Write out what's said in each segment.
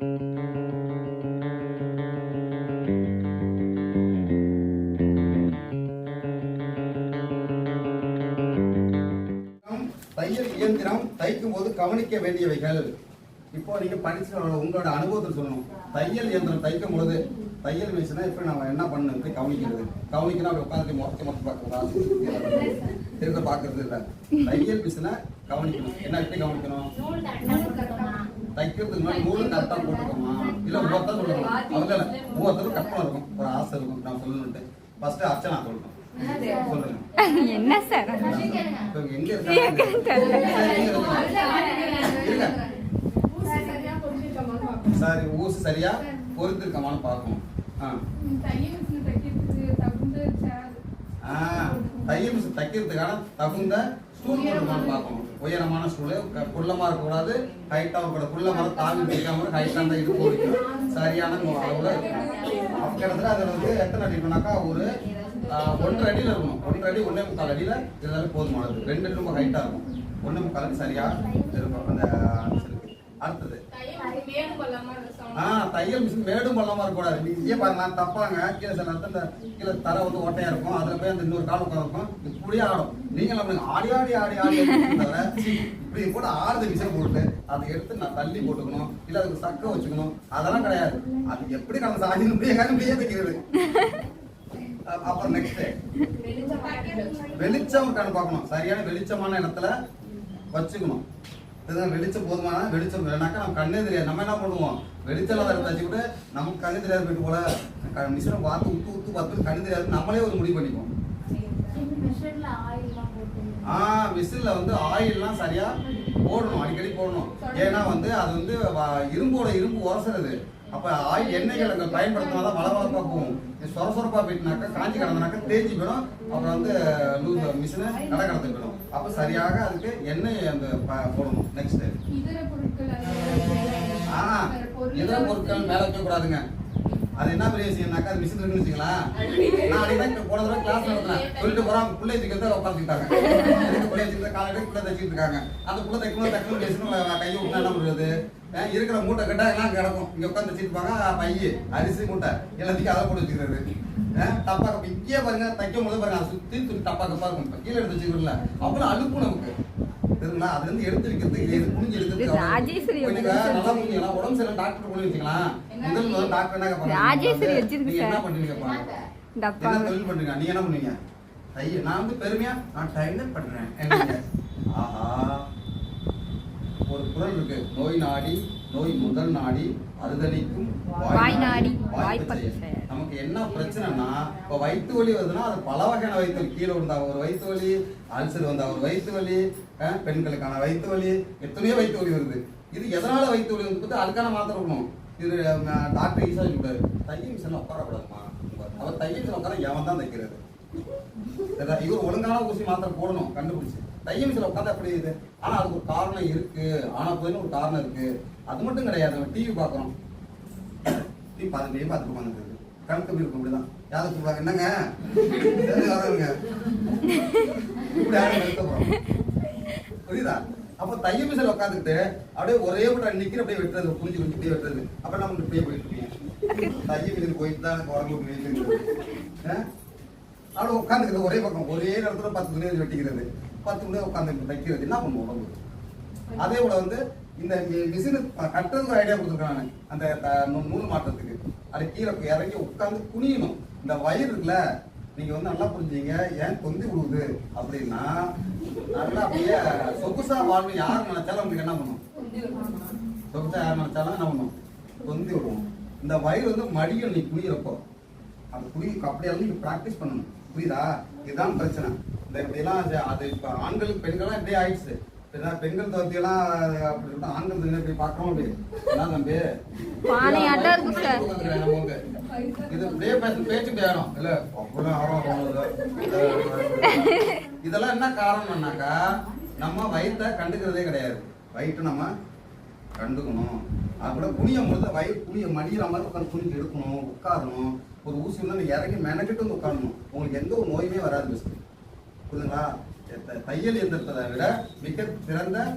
தையல் இயந்திரம் தைக்கும் போது கவனிக்க வேண்டியவைகள். இப்போ நீங்க படிச்சு உங்களோட அனுபவத்தை சொல்லணும். தையல் இயந்திரம் தைக்கும் பொழுது தையல் மிஷினா இப்போ நம்ம என்ன பண்ணணும் கவனிக்கிறது. கவனிக்கணும் அப்படி உட்காந்து மொத்த மொத்த பார்க்கறதா திரும்ப பார்க்கறது இல்லை. தையல் மிஷினை கவனிக்கணும். என்ன எப்படி கவனிக்கணும்? தைக்கிறதுக்கு முன்னாடி நூல் கரெக்டாக போட்டுக்கோமா? இல்லை ஒவ்வொருத்தரும் சொல்லணும் அவங்க ஒவ்வொருத்தரும் கற்பனை இருக்கும். ஒரு ஆசை இருக்கும். நான் சொல்லணுன்ட்டு ஃபர்ஸ்ட் அர்ச்சனா சொல்லணும் என்ன சார்? எங்க இருக்காங்க? சரி, ஊசு சரியா பொறுத்திருக்கமான்னு பார்க்கணும். தையல் தைக்கிறதுக்கான தகுந்த ஸ்டூல் பார்க்கணும். உயரமான ஸ்டூலு குள்ளமா இருக்கக்கூடாது ஹைட்டாக இருக்கக்கூடாது குள்ளமா தாவி பிடிக்காம ஹைட்டாக இருந்தால் இது வைக்கணும் சரியான அளவில் இருக்கும். அப்போ அதில் வந்து எத்தனை அடி ஒரு ஒன்றரை அடியில் இருக்கணும் ஒன்றரை அடி ஒன்றே முக்கால் அடியில் இருந்தாலும் போதுமானது. ரெண்டு ரொம்ப ஹைட்டாக இருக்கும். ஒன்று முக்கால் அடி சரியா இருக்கும். அந்த அடுத்தது. ஆ தையல் மிஷின் மேடும் பள்ளமா இருக்கக்கூடாது நீ இங்கே பாருங்க நான் தப்பாங்க. கீழே சில நேரத்தில் இந்த கீழே தரை வந்து ஓட்டையா இருக்கும். அதுல போய் அந்த இன்னொரு கால் உட்கார இருக்கும் இப்படியே ஆடும். நீங்க ஆடி ஆடி ஆடி ஆடி இப்படி கூட ஆறுது மிஷின் போட்டு அதை எடுத்து நான் தள்ளி போட்டுக்கணும். இல்ல அதுக்கு சக்க வச்சுக்கணும். அதெல்லாம் கிடையாது. அது எப்படி நம்ம சாதி முடியாது முடியே தைக்கிறது அப்புறம் நெக்ஸ்ட் வெளிச்சம் கண்ணு பார்க்கணும். சரியான வெளிச்சமான இடத்துல வச்சுக்கணும். இதுதான் வெளிச்சம் போதுமான வெளிச்சம் இல்லைனாக்கா நம்ம கண்ணே தெரியாது. நம்ம என்ன பண்ணுவோம்? இல்லாத இடத்துல வச்சுக்கிட்டு நமக்கு கண்ணு தெரியாது போயிட்டு போல. மிஷினை பார்த்து உத்து உத்து பார்த்து கண்ணு தெரியாது நம்மளே ஒரு முடிவு பண்ணிப்போம் ஆ மிஷினில் வந்து ஆயில்லாம் சரியா போடணும் அடிக்கடி போடணும். ஏன்னா வந்து அது வந்து இரும்போட இரும்பு உரசுறது. அப்ப ஆயில் எண்ணெய்கள் அங்கே பயன்படுத்தினாதான் வளவளப்பாக போகும். சொர சொரப்பா போயிட்டுனாக்கா காஞ்சி கிடந்தனாக்கா தேய்ச்சி போயிடும். அப்புறம் வந்து லூஸ் மிஷினை கடை கடந்து போயிடும். அப்போ சரியாக அதுக்கு எண்ணெய் அந்த போடணும். நெக்ஸ்ட் ஆ. இதர பொருட்கள் மேல வைக்க கூடாதுங்க அது என்ன பெரிய விஷயம்னாக்கா அது மிஷின் இருக்குன்னு வச்சுங்களேன் நான் அன்னைக்கு போன தடவை கிளாஸ் நடத்தினேன் சொல்லிட்டு போறாங்க பிள்ளை வச்சுக்கிறத உட்காந்துக்கிட்டாங்க பிள்ளை தூக்கிறத காலையில பிள்ளை தைச்சிட்டு இருக்காங்க? அந்த பிள்ளை தைக்கணும் தைக்கணும் பேசணும் கையை விட்டா என்ன பண்ணுறது இருக்கிற மூட்டை கட்டா எல்லாம் கிடக்கும். இங்க உட்காந்து வச்சிருப்பாங்க பைய அரிசி மூட்டை. எல்லாத்தையும் அதை போட்டு வச்சுக்கிறது. ஏன் டப்பா இங்கேயே பாருங்க தைக்கும் போது பாருங்க சுற்றி சுத்தி சுத்தி டப்பா கப்பா இருக்கும். கீழே எடுத்து வச்சுக்கிறோம்ல. அப்புறம் அழுப்பு நமக்கு. தெரியுங்களா அது வந்து எடுத்து வைக்கிறதுக்கு இது எடுக்கிறதுக்கு நல்லா புரிஞ்சுக்கலாம் உடம்பு சரியில்லை டாக்டர் வச்சுக்கலாம். முதல் முதல் டாக்டர் என்ன கேட்பாங்க? ராஜேஸ்வரி நீங்க என்ன. பண்ணுவீங்க பாருங்க. டப்பா என்ன தொழில் பண்றீங்க நீங்க என்ன பண்ணுவீங்க? ஐயோ நான் வந்து பெருமையா நான் டைலர் பண்றேன்? ஆஹா. ஒரு குரல் இருக்கு. நோய் நாடி நோய் முதல் நாடி அறுதலிக்கும் வாய் நாடி, வாய்ப்பு வாய்ப்பற்ற. நமக்கு என்ன பிரச்சனைனா இப்போ வயிற்று வலி வருதுன்னா அது பல வகையான வயிற்று வலி. கீழே விழுந்தா ஒரு வயிற்று வலி அல்சர் வந்தா ஒரு வயிற்று வலி பெண்களுக்கான வயிற்று வலி எத்தனையோ வயிற்று வலி வருது. இது எதனால வயிற்று வலி வந்து அதுக்கான மாத்திரை இருக்கணும் இது டாக்டர் ஈஸா சொல்லிட்டாரு தைய மிஷினில் உட்காரக்கூடாதுமா? அவர் தைய மிஷினில் உட்கார? எவன் தான் தைக்கிறது? இவர் ஒழுங்கான ஊசி மாத்திரை போடணும் கண்டுபிடிச்சு. தைய மிஷினில் உட்காந்து அப்படி இது? ஆனா அதுக்கு ஒரு காரணம் இருக்கு. ஆனா போதுன்னு ஒரு காரணம் இருக்கு. அது மட்டும் கிடையாது. நம்ம டிவி பார்க்குறோம். டிவி பார்த்துட்டே பார்த்துட்டு உட்காந்துருக்கு கணக்கு இருக்கும் இப்படிதான் யாரும் சொல்லுவாங்க என்னங்க? சரி, இப்படி யாரும் நிறுத்த போறோம் புரியுதா? அப்ப தையல் மிஷினில் உட்காந்துக்கிட்டு அப்படியே ஒரே விட நிக்கிற அப்படியே வெட்டுறது புரிஞ்சு புரிஞ்சு அப்படியே வெட்டுறது. அப்புறம் நம்ம இப்படியே போயிட்டு இருக்கீங்க? தைய மிஷின் போயிட்டு தான் எனக்கு உடம்பு போயிட்டு அவளை உட்காந்துக்கிறது ஒரே பக்கம் ஒரே இடத்துல பத்து துணி வெட்டிக்கிறது. பத்து துணி உட்காந்து தைக்கிறது என்ன பண்ணும் உடம்பு? அதே போல வந்து இந்த மிஷினு கட்டுறதுக்கு ஐடியா கொடுத்துருக்காங்க அந்த நூல் மாற்றத்துக்கு. அது கீழே இறங்கி உட்காந்து குனியணும். இந்த வயிறு இருக்குல்ல நீங்க வந்து நல்லா புரிஞ்சீங்க ஏன் தொந்தி விடுவது அப்படின்னா நல்லா அப்படியே சொகுசா வாழ்வு யார் நினைச்சாலும் உங்களுக்கு என்ன பண்ணும்? சொகுசா யார் நினைச்சாலும் என்ன பண்ணும்? தொந்தி விடுவோம். இந்த வயிறு வந்து மடியும் நீ குனியிறப்போ. அந்த குடி அப்படியெல்லாம் நீங்க ப்ராக்டிஸ் பண்ணணும். புரியுதா? இதுதான் பிரச்சனை. இந்த இப்படிலாம் அது- அது இப்போ ஆண்களுக்கு பெண்கள்லாம் இப்படியே ஆயிடுச்சு. பெண்கள் தோத்தியெல்லாம் அப்படி இருந்தா ஆண்கள் தோத்தி இப்படி பார்க்கணும் அப்படி என்ன தம்பி? பானையாட்டம் இருக்கு சார். இது இப்படியே பேச பேச்சு வேணும் இல்ல அவ்வளவு ஆர்வம். இதெல்லாம் என்ன காரணம்னாக்கா நம்ம வயிற்றை கண்டுக்கிறதே கிடையாது. வயிற்று நம்ம கண்டுக்கணும். கூட குனியும் பொழுது வயிறு குனிய மடியிற மாதிரி உட்காந்து குனிஞ்சு எடுக்கணும் உட்காரணும். ஒரு ஊசி வந்து இறங்கி மெனக்கிட்டு வந்து உட்காரணும். உங்களுக்கு எந்த ஒரு நோயுமே வராது மிஸ் புரியுதுங்களா? தையல் இயந்திரத்தை விட மிக சிறந்த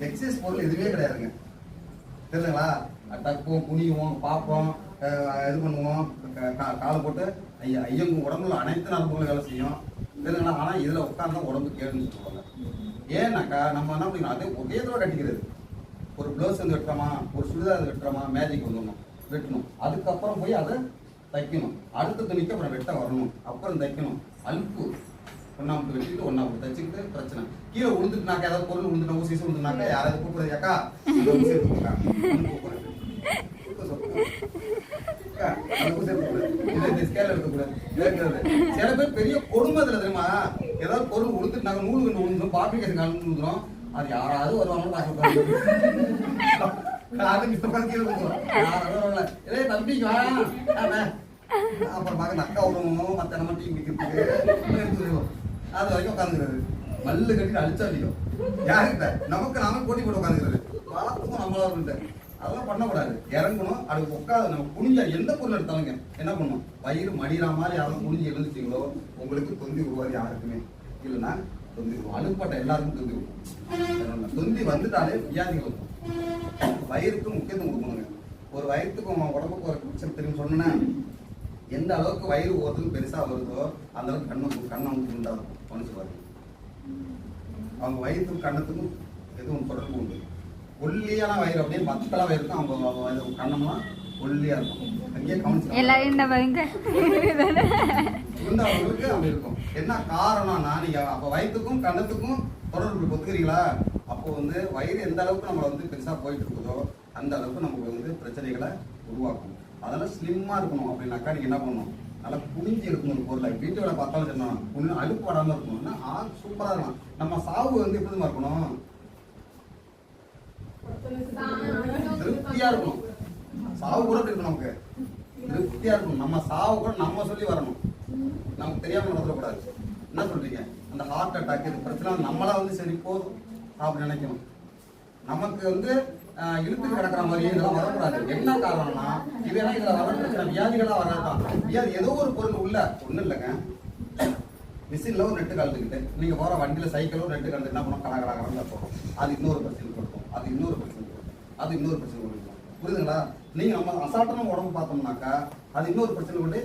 எக்ஸசைஸ் பொருள் எதுவுமே கிடையாதுங்க. தெரியலங்களா தப்போம் குனியுவோம் பார்ப்போம் இது பண்ணுவோம். க- கா- போட்டு ஐயா ஐயங்க உடம்புல அனைத்து நரம்புகளும் வேலை செய்யும். தெரியுங்களா ஆனால் இதில் உட்கார்ந்தா உடம்பு கேடுன்னு சொல்லுவாங்க. ஏன்னாக்கா நம்ம என்ன பண்ணிக்கணும்? அதே ஒரே தடவை கட்டிக்கிறது ஒரு ப்ளவுஸ் வந்து வெட்டுறோமா? ஒரு சுடிதார் வெட்டுறோமா? மேஜிக் வந்துடணும். வெட்டணும். அதுக்கப்புறம் போய் அதை தைக்கணும். அடுத்த துணிக்கு அப்புறம் வெட்ட வரணும். அப்புறம் தைக்கணும். அலுப்பு ஒன்னா மட்டும் வெட்டிட்டு ஒன்னா பிரச்சனை. கீழே விழுந்துட்டுனாக்கா ஏதாவது பொருள் விழுந்துட்டா ஊசி விழுந்துனாக்கா யாராவது கூப்பிடுறது அக்கா ஊசி சில பேர் பெரிய கொடுமை இதுல தெரியுமா? ஏதாவது பொருள் விழுந்துட்டுனாக்க நூல் கண்டு விழுந்துடும் பாப்பிகேஷன் கண்டு விழுந்துடும் அது யாராவது வருவாங்க அதுக்கு இந்த கீழே தம்பி வா. அப்புறம் மகன் அக்கா விடுவோம் மற்ற நம்ம டீம் விற்கிறதுக்கு அது வரைக்கும் உட்காந்துக்கிறது மல்லு கட்டிட்டு அழிச்சா இல்லையோ யாருக்கிட்ட நமக்கு நாம போட்டி போட்டு உட்காந்துக்கிறது வளர்த்துக்கும் நம்மளா இருந்து அதெல்லாம் பண்ணக்கூடாது. இறங்கணும் அது உட்காது நம்ம குனிஞ்சா எந்த பொருள் எடுத்தாலுங்க என்ன பண்ணும் வயிறு மடிகிற மாதிரி யாரும் குனிஞ்சு எழுந்துட்டீங்களோ உங்களுக்கு தொந்தி உருவாது யாருக்குமே. இல்லைன்னா தொந்தி அழுப்பட்ட எல்லாருக்கும் தொந்தி உருவம் தொந்தி வந்துட்டாலே வியாதிகள் வரும். வயிறுக்கு முக்கியத்துவம் கொடுக்கணுங்க. ஒரு வயிற்றுக்கும் உடம்புக்கு ஒரு பிரச்சனை தெரியும் சொன்னேன்னா எந்த அளவுக்கு வயிறு ஒவ்வொருத்தரும் பெருசாக வருதோ அந்த அளவுக்கு கண்ணு கண்ணை உண்டாகும். மனுஷன் பாருங்க அவங்க வயிற்றுக்கும் கண்ணத்துக்கும் எதுவும் தொடர்பு உண்டு. ஒல்லியான வயிறு அப்படியே மத்தளா வயிறு இருக்கும். அவங்க அவங்க கண்ணம்லாம் ஒல்லியா இருக்கும். அங்கேயே கவனிச்சு எல்லாரும் இந்த பாருங்க இருந்தவங்களுக்கு அப்படி இருக்கும். என்ன காரணம்னா நீங்க அப்ப வயிற்றுக்கும் கண்ணத்துக்கும் தொடர்பு ஒத்துக்கிறீங்களா? அப்போ வந்து வயிறு எந்த அளவுக்கு நம்மள வந்து பெருசா போயிட்டு இருக்குதோ அந்த அளவுக்கு நமக்கு வந்து பிரச்சனைகளை உருவாக்கும். அதனால ஸ்லிம்மா இருக்கணும் அப்படின்னாக்கா நீங்க என்ன பண்ணணும்? நல்லா குனிஞ்சு இருக்கணும் ஒரு பொருளை. வீட்டு வேலை பார்த்தாலும் சொன்னோம் ஒன்று அழுப்பு படாம இருக்கணும்னா ஆள் சூப்பராக இருக்கலாம் நம்ம சாவு வந்து எப்படி இருக்கணும்? திருப்தியா இருக்கணும். சாவு கூட எப்படி இருக்கணும் நமக்கு. திருப்தியா இருக்கணும். நம்ம சாவு கூட நம்ம சொல்லி வரணும். நமக்கு தெரியாம நடத்தக்கூடாது என்ன சொல்றீங்க? அந்த ஹார்ட் அட்டாக் இது பிரச்சனை நம்மளா வந்து சரி போதும். அப்படின்னு நினைக்கணும். நமக்கு வந்து இழுத்து கிடக்கிற மாதிரி இதெல்லாம் வரக்கூடாது. என்ன காரணம்னா இதெல்லாம் இதுல வர பிரச்சனை வியாதிகளா வராதான் வியாதி ஏதோ ஒரு பொருள் உள்ள ஒன்றும் இல்லைங்க. மிஷின்ல ஒரு நெட்டு கலந்துக்கிட்டு நீங்க போற வண்டியில சைக்கிளோ நெட்டு கலந்து என்ன பண்ணும்? கடை கடை போகும். அது இன்னொரு பிரச்சனை கொடுக்கும் அது இன்னொரு பிரச்சனை கொடுக்கும் அது இன்னொரு பிரச்சனை கொடுக்கும் புரியுதுங்களா? நீங்க நம்ம அசால்ட்டமா உடம்பு பார்த்தோம்னாக்கா அது இன்னொரு பிரச்சனை கொண்டு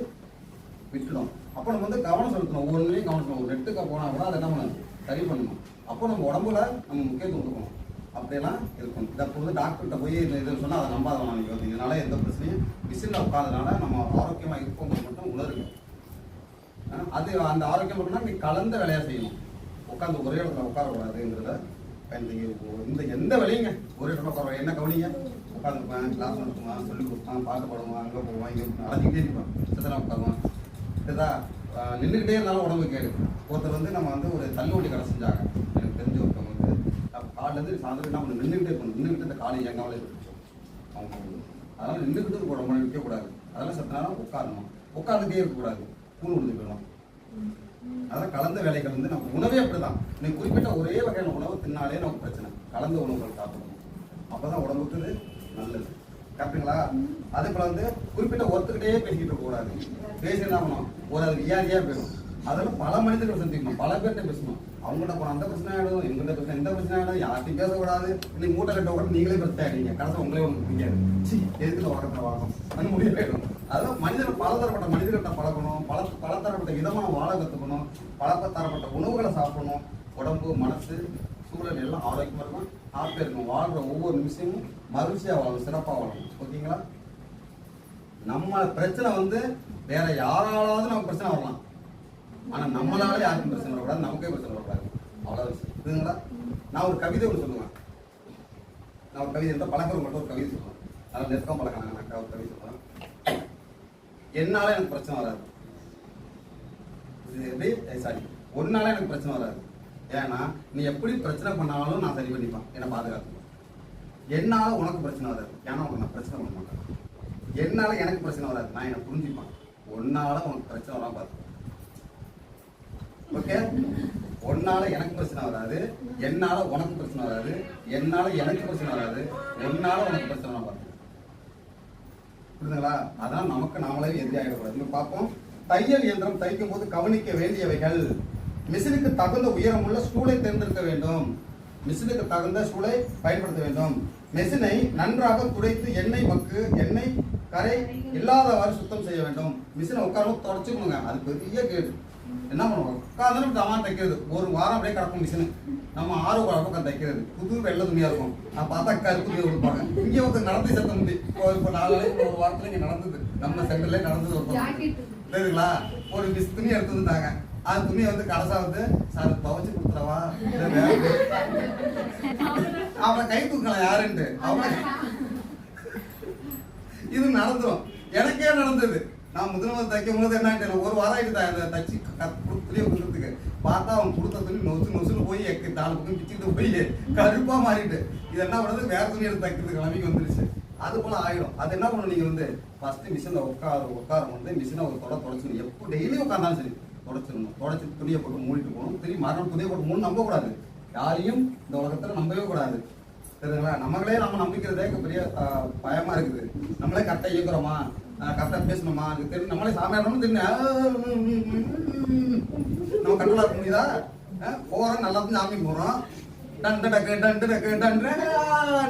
விட்டுடும். அப்போ நம்ம வந்து கவனம் செலுத்தணும். ஒவ்வொன்றையும் கவனம் செலுத்தணும். ஒரு நெட்டுக்கு போனா கூட அதை என்ன பண்ணணும்? சரி பண்ணணும். அப்போ நம்ம உடம்புல நம்ம முக்கியத்துவம் கொடுக்கணும். அப்படியெல்லாம் இருக்கும். இதை பொழுது வந்து டாக்டர்கிட்ட போய் இதுன்னு சொன்னால் அதை நம்பாத நீங்கள் வந்து. இதனால எந்த பிரச்சனையும் மிஷினில் உட்காந்ததுனால நம்ம ஆரோக்கியமாக இருப்போம் மட்டும் உணருங்க. அது அந்த ஆரோக்கியம் மட்டும்னா நீ கலந்த வேலையாக செய்யணும். உட்காந்து ஒரே இடத்துல உட்காரக்கூடாதுங்கிறத இந்த எந்த வேலையுங்க? ஒரே இடத்துல உட்கார என்ன கவனிங்க? உட்காந்துருப்பேன் கிளாஸ் நடத்துவான் சொல்லிக் கொடுப்பான் பாட்டு பாடுவான் அங்கே போவான் இங்கே அழைச்சிக்கிட்டே இருப்பான் சித்தனா உட்காருவான். இதுதா நின்றுக்கிட்டே இருந்தாலும் உடம்பு கேடு. ஒருத்தர் வந்து நம்ம வந்து ஒரு தள்ளுவண்டி கடை செஞ்சாங்க. எனக்கு தெரிஞ்ச ஒருத்தவங்க. காலிலேருந்து சாயந்தரம் என்ன பண்ணணும் நின்றுக்கிட்டே இருக்கணும். நின்றுக்கிட்டு இந்த காலை இயங்காமலே அவங்க அதனால் நின்றுக்கிட்டு கூட ரொம்ப நிற்கக்கூடாது அதெல்லாம் சத்த நேரம் உட்காரணும். உட்காந்துட்டே இருக்கக்கூடாது. கூழ் விழுந்து போயிடலாம் அதெல்லாம் கலந்த வேலைகள் வந்து நம்ம உணவே அப்படிதான். நீ குறிப்பிட்ட ஒரே வகையான உணவு தின்னாலே நமக்கு பிரச்சனை. கலந்த உணவுகள் சாப்பிடணும். அப்பதான் உடம்புக்கு நல்லது. கரெக்டுங்களா அதே போல் வந்து குறிப்பிட்ட ஒருத்தர்கிட்டயே பேசிக்கிட்டு இருக்கக்கூடாது. பேசி என்ன பண்ணணும்? ஒரு அது வியாதியாக போயிடும். அதெல்லாம் பல மனிதர்கள் சந்திக்கணும். பல பேர்கிட்ட பேசணும். அவங்கள்ட்ட போன அந்த பிரச்சனை ஆகிடும் எங்கள்கிட்ட பிரச்சனை எந்த பிரச்சனை ஆயிடும் யார்ட்டையும் பேசக்கூடாது. இல்லை மூட்டை கட்ட கூட நீங்களே பிரச்சனை ஆயிடுங்க கடைசி உங்களே ஒன்று பிடிக்காது. சி எதுக்குல உலகத்தில் வாழணும் அது முடிவாயிடும் அதெல்லாம் மனிதர்கள் பலதரப்பட்ட மனிதர்கிட்ட பழகணும் பல பலதரப்பட்ட விதமாக வாழ கற்றுக்கணும் பல தரப்பட்ட உணவுகளை சாப்பிடணும். உடம்பு மனசு சூழல் எல்லாம் ஆரோக்கியமாக இருக்கும் ஹாப்பியாக இருக்கும் வாழ்கிற ஒவ்வொரு நிமிஷமும் மகிழ்ச்சியாக வாழும் சிறப்பாக வாழும் ஓகேங்களா? நம்ம பிரச்சனை வந்து வேற யாராலாவது நம்ம பிரச்சனை வரலாம். ஆனா நம்மளால யாருக்கும் பிரச்சனை வரக்கூடாது நமக்கே பிரச்சனை வரக்கூடாது அவ்வளவு விஷயம். புரியுதுங்களா? நான் ஒரு கவிதை ஒன்று சொல்லுவேன். நான் ஒரு கவிதை இருந்தால் மட்டும் ஒரு கவிதை சொல்லுவேன். அதனால நெருக்கம் பழக்கிறாங்க நான் ஒரு கவிதை சொல்லுவேன். என்னால எனக்கு பிரச்சனை வராது. இது சாரி ஒன்னால எனக்கு பிரச்சனை வராது. ஏன்னா நீ எப்படி பிரச்சனை பண்ணாலும் நான் சரி பண்ணிப்பேன். என்னை பாதுகாத்துப்பேன். என்னால உனக்கு பிரச்சனை வராது. ஏன்னா உனக்கு நான் பிரச்சனை பண்ண மாட்டேன். என்னால எனக்கு பிரச்சனை வராது. நான் என்ன புரிஞ்சுப்பேன். உன்னால உனக்கு பிரச்சனை வராம பார்த்து ஓகே உன்னால எனக்கு பிரச்சனை வராது என்னால உனக்கு பிரச்சனை வராது என்னால எனக்கு பிரச்சனை வராது உன்னால உனக்கு பிரச்சனை வராது. புரியுதுங்களா? அதான் நமக்கு நாமளே எதிராகிடக்கூடாது இங்க பார்ப்போம். தையல் இயந்திரம் தைக்கும் போது கவனிக்க வேண்டியவைகள். மிஷினுக்கு தகுந்த உயரமுள்ள ஸ்டூலை தேர்ந்தெடுக்க வேண்டும். மிஷினுக்கு தகுந்த சூளை பயன்படுத்த வேண்டும். மிஷினை நன்றாக துடைத்து எண்ணெய் மக்கு எண்ணெய் கரை இல்லாதவாறு சுத்தம் செய்ய வேண்டும். மிஷினை உட்காரவும் தொடச்சுக்கணுங்க. அது பெரிய கேடு. என்ன பண்ணுவோம்? உட்காந்து தமா தைக்கிறது. ஒரு வாரம் அப்படியே கிடக்கும் மிஷினு நம்ம ஆறு உட்காந்து தைக்கிறது. புது வெள்ளை துணியா இருக்கும். நான் பார்த்தா கருப்பு துணி கொடுப்பாங்க இங்கே ஒருத்தர் நடந்து சத்த முடி இப்போ இப்போ நாலு நாளைக்கு ஒரு வாரத்துல இங்கே நடந்தது. நம்ம சென்டர்ல நடந்தது ஒரு தெரியுங்களா ஒரு மிஸ் துணி எடுத்து வந்தாங்க அந்த துணியை வந்து கடைசா வந்து சார் துவைச்சு கொடுத்துறவா அவனை கை தூக்கலாம் யாருன்ட்டு. அவனை இது நடந்துரும். எனக்கே நடந்தது. நான் முதல்வர் தைக்கும் போது என்ன ஒரு வாரம் ஆயிடுதா அந்த தச்சு துணியை கொடுக்கறதுக்கு. பார்த்தா அவன் கொடுத்த துணி நொசு நொசுன்னு போய் எக்கு நாலு பக்கம் பிச்சுக்கிட்டு போய் கருப்பாக மாறிட்டு. இது என்ன பண்ணுறது வேற துணி எடுத்து தைக்கிறதுக்கு கிளம்பிக்கு வந்துருச்சு. அது போல ஆகிடும் அது என்ன பண்ணணும் நீங்கள் வந்து ஃபஸ்ட்டு மிஷினில் உட்கார உட்கார வந்து மிஷினை ஒரு தொட தொடச்சிடணும். எப்போ டெய்லியும் உட்காந்தாலும் சரி தொடச்சிடணும். தொடச்சி துணியை போட்டு மூடிட்டு போகணும். திரும்பி மறுநாள் துணியை போட்டு மூணு நம்பக்கூடாது யாரையும் இந்த உலகத்தில் நம்பவே கூடாது. சரிங்களா நம்மளே நம்ம நம்பிக்கிறதே பெரிய பயமாக பயமா இருக்குது. நம்மளே கரெக்டாக இயங்குறோமா கரெக்டா பேசணுமா? அது தெரியும் நம்மளே சாமியாரணும் தெரியும் நம்ம கண்ட்ரோலா இருக்க முடியுதா? போகிறோம் போறோம் நல்லா இருந்து சாமி போறோம் டண்டு டக்கு, டண்டு டக்கு, டண்டு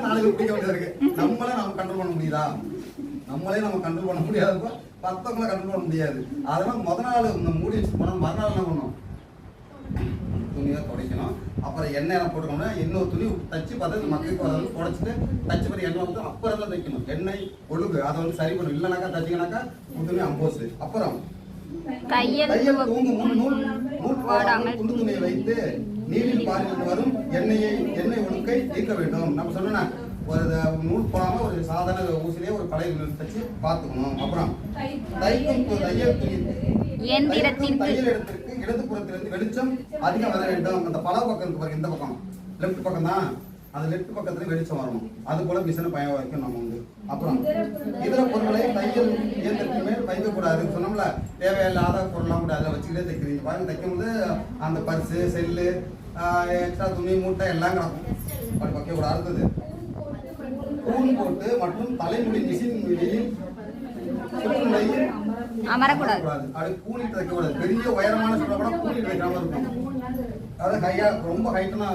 நாளைக்கு பிடிக்க வேண்டியது இருக்கு. நம்மளே நம்ம கண்ட்ரோல் பண்ண முடியுதா? நம்மளே நம்ம கண்ட்ரோல் பண்ண முடியாதப்ப பத்தவங்களை கண்ட்ரோல் பண்ண முடியாது. அதெல்லாம் முத நாள் இந்த மூடி வச்சு போனா மறுநாள் என்ன துணியை துடைக்கணும். அப்புறம் எண்ணெய் எல்லாம் போட்டுக்கணும்னா இன்னொரு துணி தச்சு பார்த்து மக்களுக்கு வரது துடைச்சிட்டு தச்சு பண்ணி எண்ணெய் வந்து அப்புறம் தான் தைக்கணும். எண்ணெய் ஒழுகு அதை வந்து சரி பண்ணணும். இல்லைனாக்கா தச்சிங்கனாக்கா துணி அம்போஸ் அப்புறம் தூங்கும் நூல் நூல் போடாமல் துணியை வைத்து நீரில் பாரிட்டு வரும் எண்ணெயை எண்ணெய் ஒழுக்கை நீக்க வேண்டும். நம்ம சொன்னா ஒரு நூல் போடாம ஒரு சாதாரண ஊசிலேயே ஒரு பழைய தச்சு பார்த்துக்கணும். அப்புறம் தைக்கும் தையல் துணி தையல் இடத்திற்கு இடது புறத்திலிருந்து வெளிச்சம் அதிகம் வர வேண்டும். அந்த பல பக்கம் இருக்கு பாருங்க இந்த பக்கம். லெஃப்ட் பக்கம் தான் அந்த லெஃப்ட் பக்கத்துல வெளிச்சம் வரணும். அது போல மிஷினை பயன் வரைக்கும் நம்ம வந்து. அப்புறம் இதர பொருட்களை தையல் இயந்திரத்தின் மேல் வைக்கக்கூடாது. சொன்னோம்ல தேவையில்லாத பொருள்லாம் கூட அதில் வச்சுக்கிட்டே தைக்கிறீங்க. பாருங்க தைக்கும் போது அந்த பர்ஸு செல்லு எக்ஸ்ட்ரா துணி மூட்டை எல்லாம் கிடக்கும். பட் வைக்கக்கூடாது அடுத்தது. கூன் போட்டு மற்றும் தலைமுடி மிஷின் வெளியில் அமரக்கூடாது. அது கூலி தைக்க கூடாது. பெரிய உயரமான சொல்ல கூட கூலி தைக்காம இருக்கும் அதாவது கையா ரொம்ப ஹைட்டான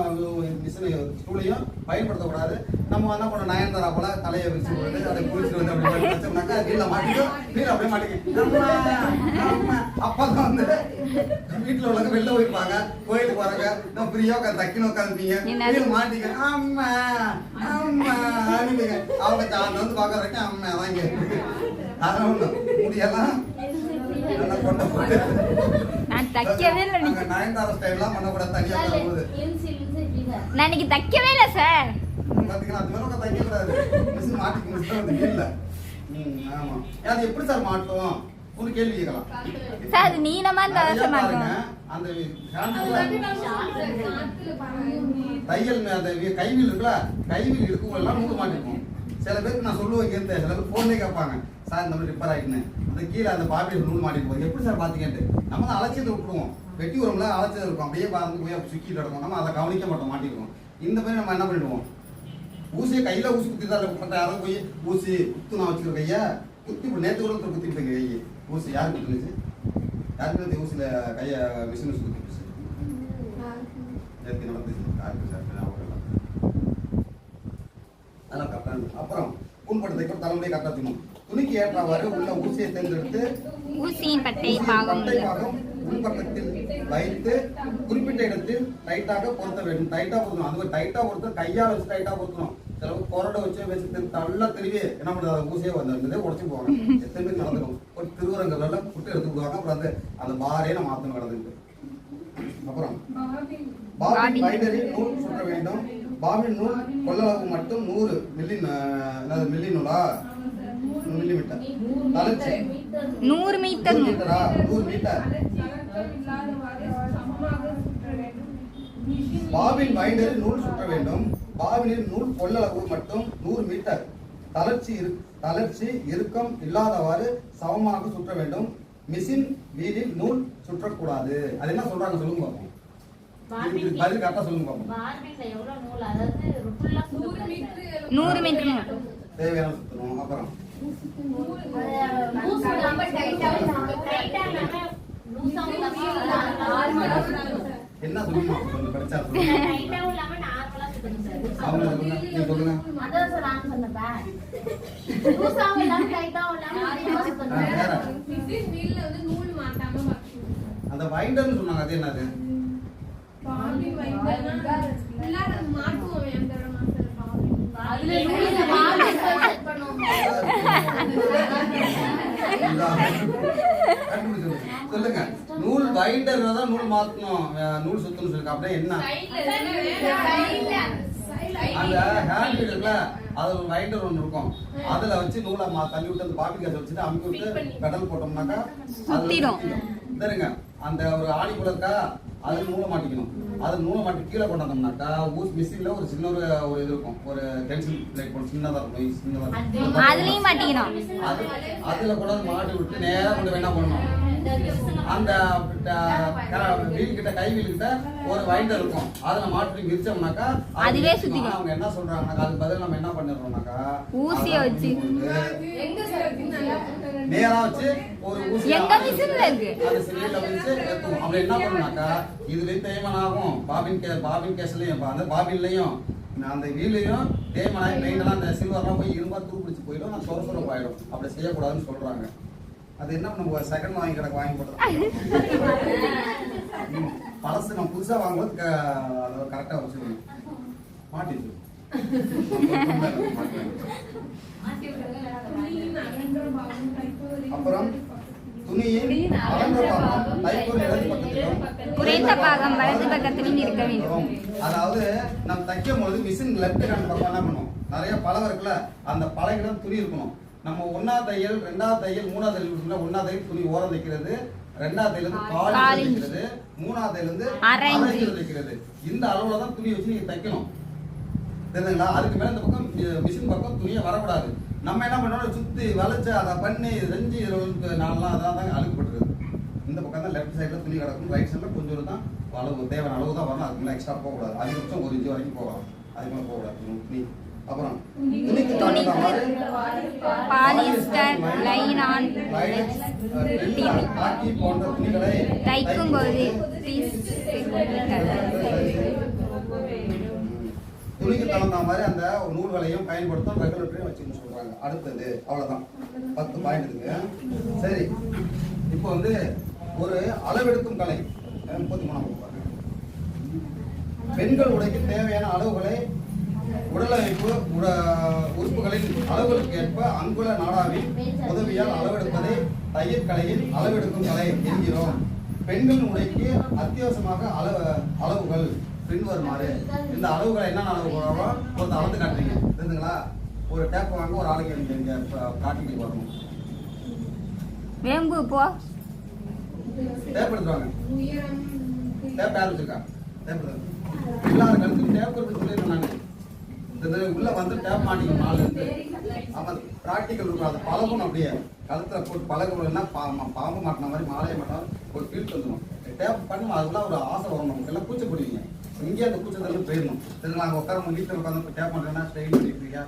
மிஷின் ஸ்டூலையும் பயன்படுத்தக்கூடாது. நம்ம என்ன பண்ண நயன்தாரா போல தலையை வச்சு போட்டு அதை குளிச்சுட்டு வந்து அப்படி வச்சோம்னாக்கா கீழே மாட்டிக்கும் கீழே அப்படியே மாட்டிக்கும். அப்பதான் வந்து வீட்டுல உள்ளவங்க வெளில போயிருப்பாங்க கோயிலுக்கு போறாங்க நான் ஃப்ரீயா உட்காந்து தக்கின்னு உட்காந்துப்பீங்க? கீழே மாட்டிக்க அம்மா அம்மா அப்படிங்க அவங்க வந்து பார்க்க வரைக்கும் அம்மா வாங்க நல்லா கொண்டு போட்டு நான் தைக்கவே இல்லை நான் இன்னைக்கு தைக்கவே இல்லை சார். எப்படி சார் மாட்டும் ஒரு கேள்வி கேட்கலாம். சார் அது நீளமா பாருங்க, மாட்டோம் அந்த தையல் அந்த கைவில் இருக்குல்ல கைவில் இருக்கும் எல்லாம் மாட்டிருக்கும். சில பேருக்கு நான் சொல்லுவேன் இருந்து சில பேர் போன்லேயே கேட்பாங்க. சார் இந்த மாதிரி ரிப்பேர் ஆயிட்டுன்னு. அந்த கீழே அந்த பாப்பியில் நூல் மாட்டிருப்போம் எப்படி சார் பாத்தீங்கன்ட்டு நம்ம தான் அலட்சியத்தை விட்டுருவோம். வெட்டி உரம்ல அலட்சியம் இருக்கும். அப்படியே பார்த்து போய் சுக்கிட்டு கிடக்கும். நம்ம அதை கவனிக்க மாட்டோம் மாட்டிருக்கோம் இந்த மாதிரி நம்ம என்ன பண்ணிடுவோம்? ஊசியை கையில ஊசி குத்தி தான் யாரும் போய் ஊசி குத்து நான் வச்சுக்கிற கைய குத்தி இப்ப நேத்து கூட ஒருத்தர் குத்தி விட்டீங்க கையை. ஊசி யார் குத்துனுச்சு? யாருக்கு ஊசியில கைய மிஷின் ஊசி குத்தி போச்சு. நேத்து நடந்துச்சு. யாருக்கு சார் ஞாபகம் இல்லை. இருந்தது அப்புறம் புண்படுத்தை கூட தலைமுறை கரெக்டாக தூணும் துணிக்கு ஏற்றவாறு உள்ள ஊசியை தேர்ந்தெடுத்து ஊசியின் பட்டை பாகம் உள்பக்கத்தில் வைத்து குறிப்பிட்ட இடத்தில் டைட்டாக பொருத்த வேண்டும். டைட்டா பொருத்தணும். அது டைட்டா பொருத்த கையால வச்சு டைட்டா பொருத்தணும். சில பேர் கொரடை வச்சு வச்சு தள்ள திருவி என்ன பண்ணுறது ஊசியை வந்து அந்த இதை உடச்சு போவாங்க எத்தனை பேர் நடந்துடும் ஒரு திருவரங்கல்ல புட்டு எடுத்து விடுவாங்க அப்புறம் அந்த அந்த பாரே நம்ம மாற்றணும் கடந்துட்டு அப்புறம் பாபின். பைண்டரில் நூல் சுற்ற வேண்டும். பாபின் நூல் கொள்ளளவு மட்டும் நூறு மில்லி அதாவது மில்லி நூலா? மில்லி மீட்டர் தலைச்சு நூறு மீட்டர். மீட்டரா? நூறு மீட்டர். பாபின் பைண்டரில் நூல் சுற்ற வேண்டும். பாபினில் நூல் கொள்ளளவு மட்டும் நூறு மீட்டர். தளர்ச்சி இரு தளர்ச்சி இறுக்கம் இல்லாதவாறு சமமாக சுற்ற வேண்டும். மிஷின் வீலில் நூல் சுற்றக்கூடாது. அது என்ன சொல்றாங்க சொல்லுங்க பதில் கரெக்டா சொல்லுங்க பாப்போம். நூறு மீட்டர். தேவையான சுத்தணும் அப்புறம் என்ன கொஞ்சம் படிச்சா சொல்லுங்க. அதான் சார் நான். அந்த வைண்டர்னு சொன்னாங்க. அது என்னது? சொல்லுங்க. நூல் வைண்டர் தான் நூல் மாத்தணும். நூல் சுத்தணும் சொல்லுங்க அப்படியே என்ன அந்த ஹேண்ட் இருக்குல்ல அது ஒரு வைண்டர் ஒன்று இருக்கும். அதுல வச்சு நூலை மா தள்ளி விட்டு அந்த பாப்பி கேஸ் வச்சுட்டு அமுக்கி விட்டு பெடல் போட்டோம்னாக்கா அதுல சுத்திடும். அந்த ஒரு ஆணி கூட இருக்கா அதுல நூலை மாட்டிக்கணும். அது நூலை மாட்டி கீழே கொண்டாந்தோம்னாக்கா ஊஸ் மிஷின்ல ஒரு சின்ன ஒரு ஒரு இது இருக்கும். ஒரு பென்சில் பிளேட் போட்டு சின்னதா இருக்கும். சின்னதா இருக்கும். அதுலயும் மாட்டிக்கணும். அது அதுல கூட மாட்டி விட்டு நேரா கொண்டு என்ன பண்ணணும்? அந்த வீல் கிட்ட கை வீல் கிட்ட ஒரு வைண்டர் இருக்கும். அதுல மாட்டி மிதிச்சோம்னாக்கா அது அதுவே. சுத்திக்கும். அவங்க என்ன சொல்றாங்கன்னாக்கா அதுக்கு பதில் நம்ம என்ன பண்ணிடுறோம்னாக்கா ஊசியை வச்சு. நேரா வச்சு ஒரு ஊசி எங்க மிஷின்ல இருக்கு? அது சிலிண்டர்ல வச்சு ஏத்துவோம் அவங்க என்ன பண்ணுனாக்கா இதுலயும் தேய்மானம் ஆகும். பாபின் கே பாபின் கேஸ்லயும் அந்த பாபின்லயும் அந்த வீலையும் தேய்மானாய் பெயிண்ட் எல்லாம் அந்த சில்வர்லாம் போய் இரும்பா தூப்பிடிச்சு போயிடும். நான் சொர சொர போயிடும். அப்படி செய்யக்கூடாதுன்னு சொல்றாங்க. அது என்ன நம்ம செகண்ட் வாங்கி கிடக்கு வாங்கி போட்டோம் பழசு நம்ம புதுசா வாங்கும்போது அதை கரெக்டா வச்சுக்கணும். மாட்டிச்சு அப்புறம் துணியின் அகன்ற பாகம் தைப்பொருள் இடது பக்கத்திலும் குறைந்த பாகம் வலது பக்கத்திலும் இருக்க வேண்டும். அதாவது நம்ம தைக்கும் பொழுது மிஷின் லெஃப்ட் ஹேண்ட் பக்கம் என்ன பண்ணும்? நிறைய பழம் இருக்குல்ல அந்த பழகிடம் துணி இருக்கணும். நம்ம ஒன்னாவது தையல் ரெண்டாவது தையல் மூணாவது தையல் இருக்குல்ல ஒன்னாவது தையல் துணி ஓரம் தைக்கிறது ரெண்டாவது தையல் இருந்து கால். தைக்கிறது மூணாவது தையல் இருந்து அரை தைக்கிறது இந்த அளவுல தான் துணி வச்சு நீங்க தைக்கணும். தெரியுதுங்களா அதுக்கு மேல இந்த பக்கம் மிஷின் பக்கம் துணியை வரக்கூடாது. நம்ம என்ன பண்ணோம் சுத்தி வளைச்சு அதை பண்ணி செஞ்சு இதுல வந்து நாளெல்லாம் அதான் தான் அழுக்கப்பட்டுருது இந்த பக்கம் தான் லெஃப்ட் சைடுல துணி கிடக்கும். ரைட் சைடுல கொஞ்சம் தான் அளவு தேவையான அளவு தான் வரணும். அதுக்கு மேலே எக்ஸ்ட்ரா போகக்கூடாது. அதிகபட்சம் ஒரு இன்ச்சு வரைக்கும் போகலாம். அதுக்கு மேலே போகக்கூடாது. துணி அப்புறம் துணிக்கு தகுந்த மாதிரி பாலிஸ்டர் லைனான் காக்கி போன்ற துணிகளை தைக்கும் போது துணிக்கு தகுந்த மாதிரி அந்த நூல்களையும் பயன்படுத்தும் ரெகுலேட்டரையும் வச்சுக்கணும் சொல்றாங்க. அடுத்தது அவ்வளவுதான். பத்து பாயிண்ட் இருக்கு. சரி. இப்போ வந்து ஒரு அளவெடுக்கும் கலை. முப்பத்தி மூணாம் பெண்கள் உடைக்கு தேவையான அளவுகளை உடலமைப்பு உறுப்புகளின் அளவுகளுக்கு ஏற்ப அங்குல நாடாவின் உதவியால் அளவெடுப்பதை தையல் கலையில் அளவெடுக்கும் கலை என்கிறோம். பெண்களின் உடைக்கு அத்தியாவசியமாக அளவு அளவுகள். பின்வருமாறு இந்த அளவுகளை என்னென்ன அளவுகளோ கொஞ்சம் அளந்து காட்டுறீங்க. தெரிஞ்சுங்களா ஒரு டேப் வாங்க ஒரு ஆளுக்கு நீங்க இங்க காட்டிக்கு வரணும். வேம்பு போ டேப் எடுத்துவாங்க உயரம். டேப் யார் வச்சிருக்கா? டேப் எடுத்து எல்லாரும் கழுத்து டேப் எடுத்து சொல்லிடுறேன் நான் இந்த உள்ள வந்து டேப் மாட்டிக்கணும் நாலு இருந்து. அப்ப ப்ராக்டிக்கல் இருக்கும். அதை பழகணும் அப்படியே. கழுத்துல போட்டு பழகணும்னா பா- பாம்பு மாட்டின மாதிரி மாலையை மாட்டினா ஒரு ஃபீல் வந்துடும் டேப் பண்ணும் அதுக்குள்ள ஒரு ஆசை வரும் நமக்கு எல்லாம் கூச்ச போடுவீங்க இங்கே அந்த கூச்சத்தெல்லாம் போயிடணும் சரி நாங்கள் உட்கார வீட்டில் உட்காந்து டேப் பண்ணுறேன்னா ஸ்டைல் பண்ணிட்டு இருக்கியா?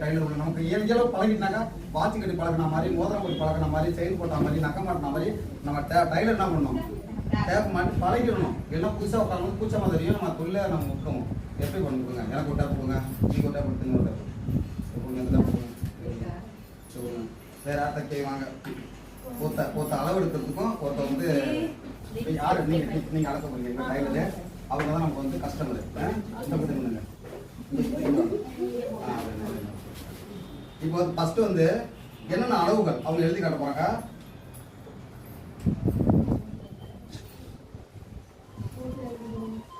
டைலர் உள்ள நமக்கு இயற்கையாக பழகிட்டாக்கா வாட்சி கட்டி பழகின மாதிரி மோதிரம் கட்டி பழகின மாதிரி செயின் போட்ட மாதிரி நக்க மாட்டின மாதிரி நம்ம டே- டைலர் என்ன பண்ணணும்? டேப் மாட்டி பழகிடணும். எல்லாம் புதுசாக உட்காரணும் கூச்ச மாதிரியும் நம்ம தொழிலை நம்ம விட்டுருவோம். எப்படி பண்ணி கொடுங்க எனக்கு ஒரு டேப் கொடுங்க. நீங்கள் ஒரு டேப் கொடுத்துங்க ஒரு டேப் கொடுங்க. இந்த டேப் கொடுங்க? சொல்லுங்க யார்கிட்ட கேட்குவாங்க ஒருத்த ஒருத்த அளவு எடுக்கிறதுக்கும் ஒருத்த வந்து இப்ப யாரு? நீங்க நீங்க அளக்க போறீங்க. டைலரு அவங்க தான் நமக்கு வந்து கஸ்டமர் இந்த பத்தி இப்போ ஃபர்ஸ்ட் வந்து என்னென்ன அளவுகள் அவங்க எழுதி காட்ட போறாங்க?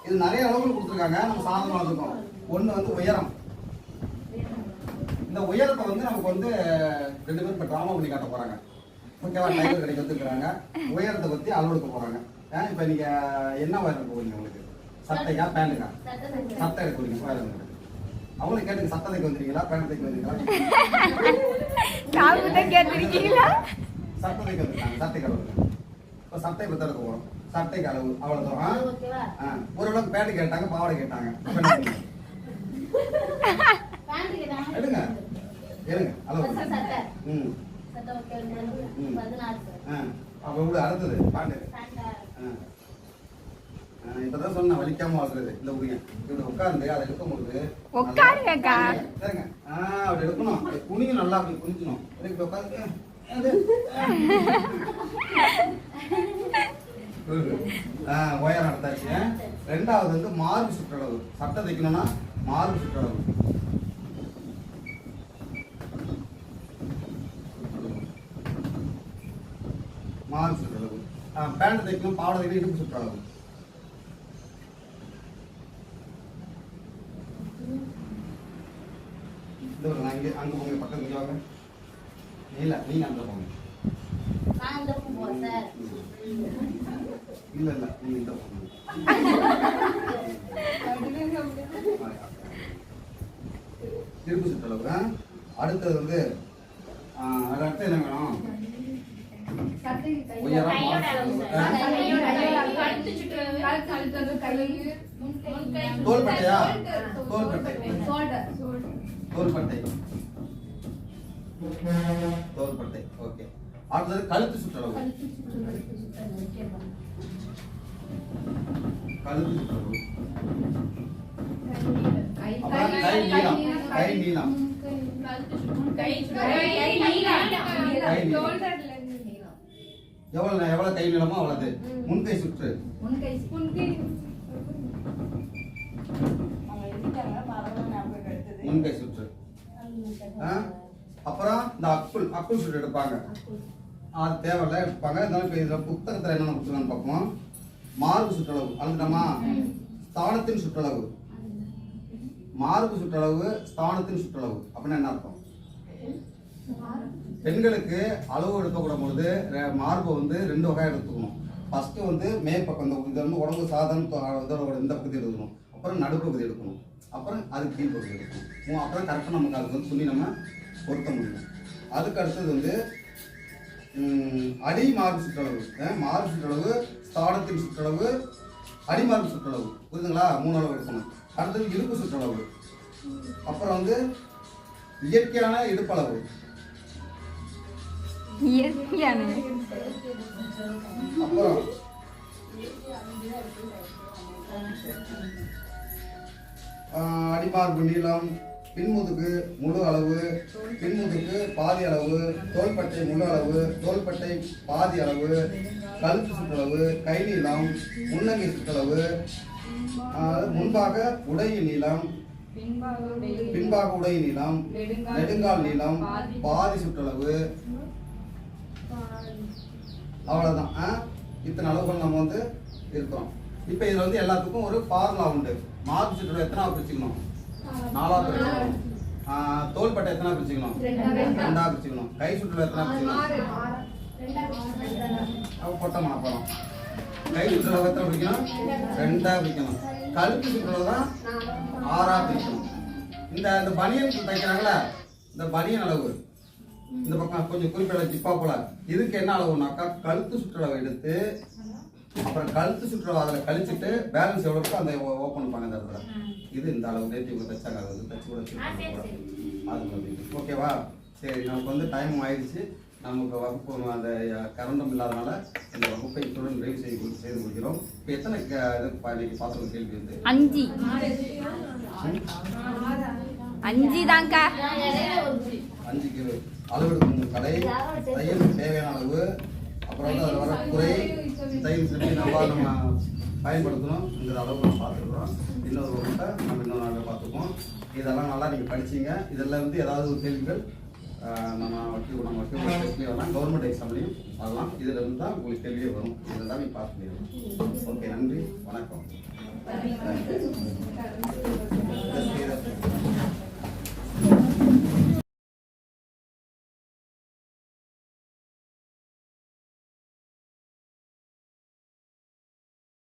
இது நிறைய அளவுகள் கொடுத்துருக்காங்க. நம்ம சாதனமா வளர்த்துக்கோம் ஒன்று வந்து உயரம். இந்த உயரத்தை வந்து நமக்கு வந்து ரெண்டு பேரும் இப்போ ட்ராமா பண்ணி காட்ட போகிறாங்க ஓகேவா டைலர் கடைக்கு வந்துருக்குறாங்க உயரத்தை பற்றி அளவெடுக்க போகிறாங்க ஏன் இப்போ நீங்கள் என்ன உயரம் போவீங்க உங்களுக்கு? சட்டையா பேண்ட்டுக்கா சட்டை எடுக்க உங்களுக்கு. அவங்களை கேட்டுங்க சட்டை தைக்க வந்துருக்கீங்களா? பேண்ட் தைக்க வந்துருக்கீங்களா? காப்பு தான் கேட்டிருக்கீங்களா? சட்டை தைக்க வந்துருக்காங்க. சட்டை கடவுள் இப்போ சட்டை பத்தி எடுக்க போறோம். சட்டைக்கு அளவு அவ்வளவு தூரம் ஓகேவா ஆ, ஓரளவுக்கு பேண்ட் கேட்டாங்க பாவாடை கேட்டாங்க. இப்ப எடுங்க. எடுங்க. அளவு. சட்டை. ம். சட்டை ம். அப்போ இவ்வளோ அடுத்தது பேண்ட் ஆ. ஆஹ் இப்பதான் சொன்னேன் வலிக்காம வாழ்றது இந்த உரிய இப்படி உட்கார்ந்து அதை எடுக்கும் பொழுது உட்காருங்கக்கா. சரிங்க ஆஹ் அப்படி எடுக்கணும். குனியும் நல்லா அப்படி குனிஞ்சணும் இப்படி உட்காந்து ஒயரம் எடுத்தாச்சு ரெண்டாவது வந்து மார்பு சுற்றளவு. சட்டை தைக்கணும்னா மார்பு சுற்றளவு. மார்பு சுற்றளவு. பேண்ட் தைக்கணும் பாவாடை தைக்கணும் இடுப்பு சுற்றளவு இந்த ஒரு நான் இங்கே அங்கே போங்க பக்கத்து இங்கே வாங்க. இல்லை நீங்கள் அந்த போங்க. இல்லை இல்லை நீங்கள் இந்த போங்க. திருப்பு சுற்றளவு? அடுத்தது வந்து அடுத்து என்ன வேணும்? உயரம் கையோட அளவு தோள்பட்டை. ஓகே அடுத்தது கழுத்து சுற்றளவு. கழுத்து சுற்றளவு கை நீளம். கை நீளம். எவ்வளவு எவ்வளவு கை நீளமோ அவ்வளவு முன்கை சுற்று. முன்கை. முன்கை சுற்று. ஆ? அப்புறம் இந்த அக்குள் அக்குள் சுற்று எடுப்பாங்க. அது தேவையில்ல எடுப்பாங்க. இருந்தாலும் இப்போ இதில் புத்தகத்தில் என்னென்ன கொடுத்துருக்கான்னு பார்ப்போம். மார்பு சுற்றளவு அளந்துட்டோமா ஸ்தானத்தின் சுற்றளவு. மார்பு சுற்றளவு ஸ்தானத்தின் சுற்றளவு. அப்படின்னு என்ன அர்த்தம்? பெண்களுக்கு அளவு எடுக்கக்கூடும் பொழுது மார்பு வந்து ரெண்டு வகை எடுத்துக்கணும். ஃபர்ஸ்ட் வந்து மேற்பக்கம் இந்த இது வந்து உடம்பு சாதாரண இதோட இந்த பகுதி எடுக்கணும். அப்புறம் நடுப்பகுதி எடுக்கணும். அப்புறம் அது கீழ் பகுதி எடுக்கணும் அப்புறம் கரெக்டாக நமக்கு அதுக்கு வந்து துணி நம்ம பொருத்த முடியும் அதுக்கு அடுத்தது வந்து அடி மார்பு சுற்றளவு. மார்பு சுற்றளவு ஸ்தானத்தின் சுற்றளவு அடிமார்பு சுற்றளவு. புரியுதுங்களா? மூணு அளவு எடுக்கணும். அடுத்தது இடுப்பு சுற்றளவு. அப்புறம் வந்து இயற்கையான இடுப்பளவு. அப்புறம் அடிமார்பு நீளம் பின்முதுகு முழு அளவு. பின்முதுகு பாதி அளவு. தோள்பட்டை முழு அளவு. தோள்பட்டை பாதி அளவு. கழுத்து சுற்றளவு. கை நீளம். முன்னங்கை சுற்றளவு. முன்பாக உடையின் நீளம். பின்பாக உடையின் நீளம். நெடுங்கால் நீளம். பாதி சுற்றளவு. அவ்வளவுதான். இத்தனை அளவுகள் நம்ம வந்து இருக்கிறோம். இப்போ இதுல வந்து எல்லாத்துக்கும் ஒரு ஃபார்முலா உண்டு. மார்க் சுற்றளவு எத்தனை பிரிச்சுக்கணும் நாலாவது பிரிச்சுக்கணும் தோள்பட்டை எத்தனை பிரிச்சுக்கணும்? ரெண்டா பிரிச்சுக்கணும். கை சுற்றுலா எத்தனை பிரிச்சுக்கணும்? அப்ப பொட்ட கை சுற்றுலா எத்தனை பிடிக்கணும் ரெண்டா பிரிக்கணும். கழுத்து சுற்றுலா தான் ஆறா பிரிக்கணும். இந்த இந்த பனியன் தைக்கிறாங்களே இந்த பனியன் அளவு. இந்த பக்கம் கொஞ்சம் குறிப்பிட்ட ஜிப்பா போல. இதுக்கு என்ன அளவுனாக்கா கழுத்து சுற்றுலாவை எடுத்து அப்புறம் கழுத்து சுற்றுலா அதில் கழிச்சிட்டு பேலன்ஸ் எவ்வளோ இருக்கோ அந்த ஓப்பன் பண்ண இந்த இடத்துல. இது இந்த அளவு நேற்று இவங்க தைச்சாங்க. அது வந்து தச்சு கூட. அது ஓகேவா? சரி நமக்கு வந்து டைம் ஆயிடுச்சு. நமக்கு வகுப்பு அந்த கரண்டும் இல்லாதனால இந்த வகுப்பை இத்துடன் நிறைவு செய்து செய்து கொள்கிறோம் இப்போ எத்தனை இன்னைக்கு பாத்திரம் கேள்வி வந்து? அஞ்சு. அஞ்சு தான்க்கா. அஞ்சு கிலோ. அளவெடுக்கும் கடை தையலுக்கு தேவையான அளவு. அப்புறம் வந்து அதில் வர குறை தையல் செஞ்சு நம்ம நம்ம பயன்படுத்தணுங்கிற அளவு நம்ம பார்த்துருக்குறோம். இன்னொரு வகுப்பை நம்ம இன்னொரு நாளில் பார்த்துப்போம். இதெல்லாம் நல்லா நீங்கள் படிச்சீங்க. இதெல்லாம் வந்து ஏதாவது ஒரு கேள்விகள் நம்ம வக்கீல் நம்ம வக்கீல் டெஸ்ட்லேயே வரலாம். கவர்மெண்ட் எக்ஸாம்லேயும் வரலாம். இதில் இருந்து தான் உங்களுக்கு கேள்வியே வரும். இதில் தான் நீங்கள் பண்ணிடலாம் ஓகே நன்றி. வணக்கம்.